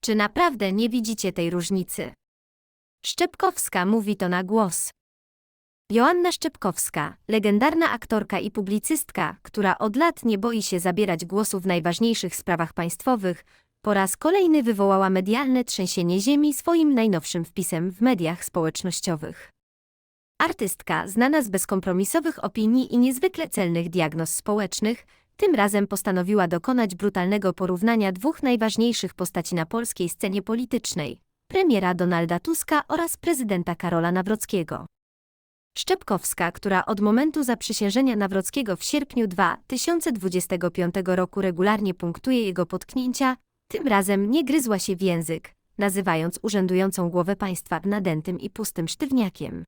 Czy naprawdę nie widzicie tej różnicy? Szczepkowska mówi to na głos. Joanna Szczepkowska, legendarna aktorka i publicystka, która od lat nie boi się zabierać głosu w najważniejszych sprawach państwowych, po raz kolejny wywołała medialne trzęsienie ziemi swoim najnowszym wpisem w mediach społecznościowych. Artystka, znana z bezkompromisowych opinii i niezwykle celnych diagnoz społecznych, tym razem postanowiła dokonać brutalnego porównania dwóch najważniejszych postaci na polskiej scenie politycznej premiera Donalda Tuska oraz prezydenta Karola Nawrockiego. Szczepkowska, która od momentu zaprzysiężenia Nawrockiego w sierpniu 2025 roku regularnie punktuje jego potknięcia, tym razem nie gryzła się w język, nazywając urzędującą głowę państwa nadętym i pustym sztywniakiem.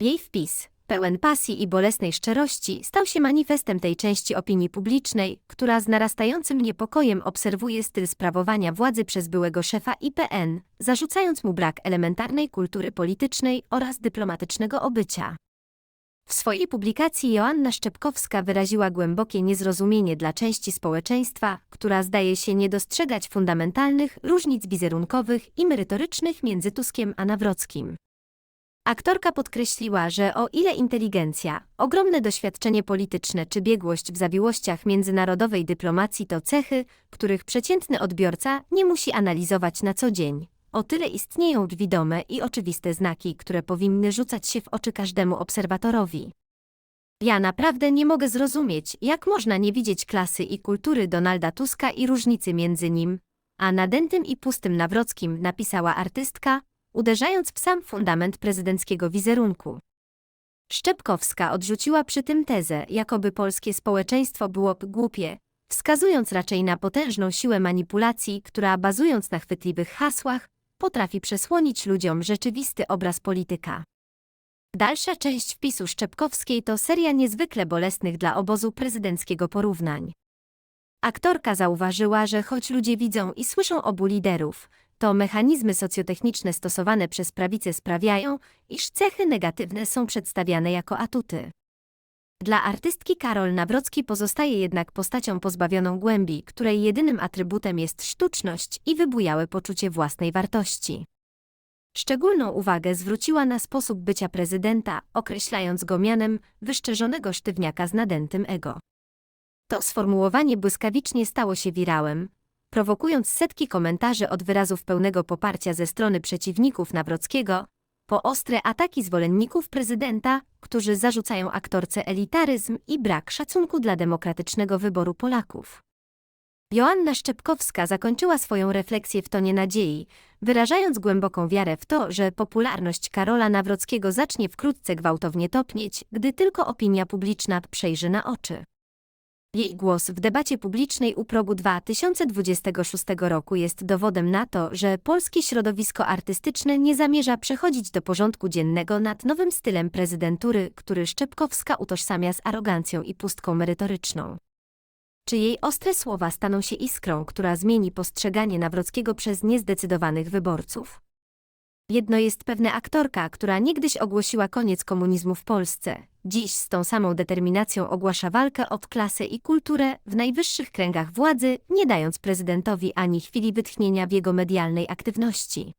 Jej wpis, pełen pasji i bolesnej szczerości, stał się manifestem tej części opinii publicznej, która z narastającym niepokojem obserwuje styl sprawowania władzy przez byłego szefa IPN, zarzucając mu brak elementarnej kultury politycznej oraz dyplomatycznego obycia. W swojej publikacji Joanna Szczepkowska wyraziła głębokie niezrozumienie dla części społeczeństwa, która zdaje się nie dostrzegać fundamentalnych różnic wizerunkowych i merytorycznych między Tuskiem a Nawrockim. Aktorka podkreśliła, że o ile inteligencja, ogromne doświadczenie polityczne czy biegłość w zawiłościach międzynarodowej dyplomacji to cechy, których przeciętny odbiorca nie musi analizować na co dzień, o tyle istnieją widome i oczywiste znaki, które powinny rzucać się w oczy każdemu obserwatorowi. Ja naprawdę nie mogę zrozumieć, jak można nie widzieć klasy i kultury Donalda Tuska i różnicy między nim, a nadętym i pustym Nawrockim napisała artystka, uderzając w sam fundament prezydenckiego wizerunku. Szczepkowska odrzuciła przy tym tezę, jakoby polskie społeczeństwo byłoby głupie, wskazując raczej na potężną siłę manipulacji, która bazując na chwytliwych hasłach, potrafi przesłonić ludziom rzeczywisty obraz polityka. Dalsza część wpisu Szczepkowskiej to seria niezwykle bolesnych dla obozu prezydenckiego porównań. Aktorka zauważyła, że choć ludzie widzą i słyszą obu liderów, to mechanizmy socjotechniczne stosowane przez prawicę sprawiają, iż cechy negatywne są przedstawiane jako atuty. Dla artystki Karol Nawrocki pozostaje jednak postacią pozbawioną głębi, której jedynym atrybutem jest sztuczność i wybujałe poczucie własnej wartości. Szczególną uwagę zwróciła na sposób bycia prezydenta, określając go mianem wyszczerzonego sztywniaka z nadętym ego. To sformułowanie błyskawicznie stało się wirałem, prowokując setki komentarzy od wyrazów pełnego poparcia ze strony przeciwników Nawrockiego, po ostre ataki zwolenników prezydenta, którzy zarzucają aktorce elitaryzm i brak szacunku dla demokratycznego wyboru Polaków. Joanna Szczepkowska zakończyła swoją refleksję w tonie nadziei, wyrażając głęboką wiarę w to, że popularność Karola Nawrockiego zacznie wkrótce gwałtownie topnieć, gdy tylko opinia publiczna przejrzy na oczy. Jej głos w debacie publicznej u progu 2026 roku jest dowodem na to, że polskie środowisko artystyczne nie zamierza przechodzić do porządku dziennego nad nowym stylem prezydentury, który Szczepkowska utożsamia z arogancją i pustką merytoryczną. Czy jej ostre słowa staną się iskrą, która zmieni postrzeganie Nawrockiego przez niezdecydowanych wyborców? Jedno jest pewne aktorka, która niegdyś ogłosiła koniec komunizmu w Polsce, dziś z tą samą determinacją ogłasza walkę o klasę i kulturę w najwyższych kręgach władzy, nie dając prezydentowi ani chwili wytchnienia w jego medialnej aktywności.